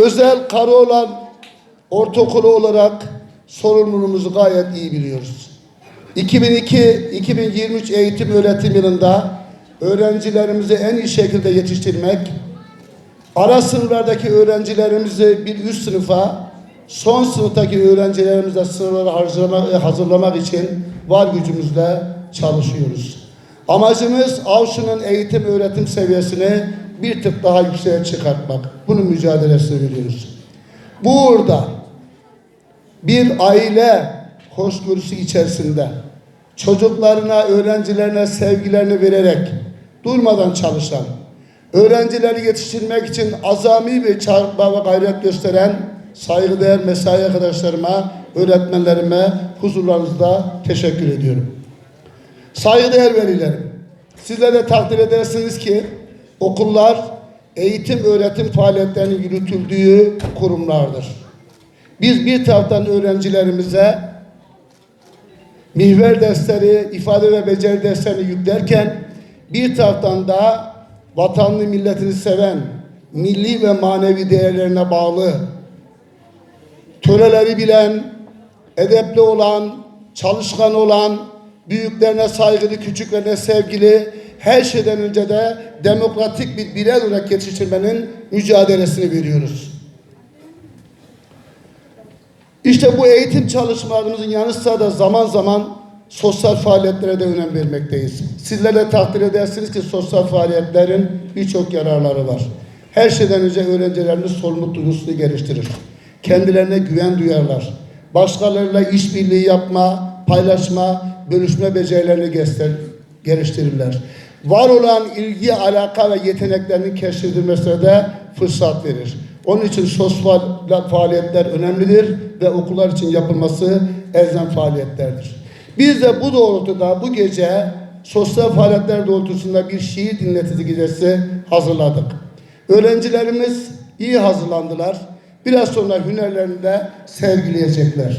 özel Karaoğlan Ortaokulu olarak sorumluluğumuzu gayet iyi biliyoruz. 2002-2023 eğitim öğretim yılında öğrencilerimizi en iyi şekilde yetiştirmek, ara sınıflardaki öğrencilerimizi bir üst sınıfa, son sınıftaki öğrencilerimize sınıfları hazırlamak, hazırlamak için var gücümüzle çalışıyoruz. Amacımız Avşu'nun eğitim öğretim seviyesini bir tık daha yükseğe çıkartmak. Bunun mücadelesini veriyoruz. Bu uğurda bir aile hoşgörüsü içerisinde çocuklarına, öğrencilerine sevgilerini vererek durmadan çalışan, öğrencileri yetiştirmek için azami bir çarpma ve gayret gösteren saygıdeğer mesai arkadaşlarıma, öğretmenlerime huzurlarınızda teşekkür ediyorum. Saygıdeğer velilerim, sizler de takdir edersiniz ki okullar eğitim öğretim faaliyetlerinin yürütüldüğü kurumlardır. Biz bir taraftan öğrencilerimize mihver dersleri, ifade ve beceri derslerini yüklerken bir taraftan da vatanını milletini seven, milli ve manevi değerlerine bağlı, töreleri bilen, edepli olan, çalışkan olan, büyüklerine saygılı, küçüklerine sevgili, her şeyden önce de demokratik bir birey olarak yetiştirmenin mücadelesini veriyoruz. İşte bu eğitim çalışmalarımızın yanı sıra da zaman zaman sosyal faaliyetlere de önem vermekteyiz. Sizler de takdir edersiniz ki sosyal faaliyetlerin birçok yararları var. Her şeyden önce öğrencilerimiz sorumluluk duygusunu geliştirir. Kendilerine güven duyarlar. Başkalarıyla işbirliği yapma, paylaşma, bölüşme becerilerini geliştirirler. Var olan ilgi, alaka ve yeteneklerinin keşfedilmesine de fırsat verir. Onun için sosyal faaliyetler önemlidir ve okullar için yapılması elzem faaliyetlerdir. Biz de bu doğrultuda bu gece sosyal faaliyetler doğrultusunda bir şiir dinletici gecesi hazırladık. Öğrencilerimiz iyi hazırlandılar. Biraz sonra hünerlerini de sergileyecekler.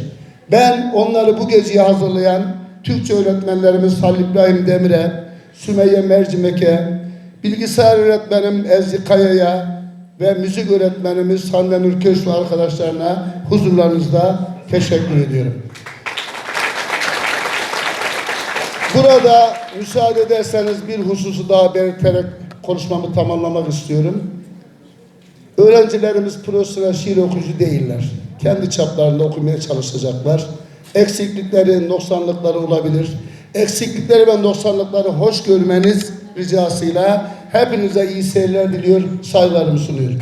Ben onları bu geceye hazırlayan Türkçe öğretmenlerimiz Halil İbrahim Demir'e, Sümeyye Mercimek'e, bilgisayar öğretmenim Ezgi Kaya'ya ve müzik öğretmenimiz Hande Nurkeş ve arkadaşlarına huzurlarınızda teşekkür ediyorum. Burada müsaade ederseniz bir hususu daha belirterek konuşmamı tamamlamak istiyorum. Öğrencilerimiz profesyonel şiir okuyucu değiller. Kendi çaplarında okumaya çalışacaklar. Eksiklikleri, noksanlıkları olabilir. Eksiklikleri ve noksanlıkları hoş görmeniz ricasıyla hepinize iyi seyirler diliyor, saygılarımı sunuyorum.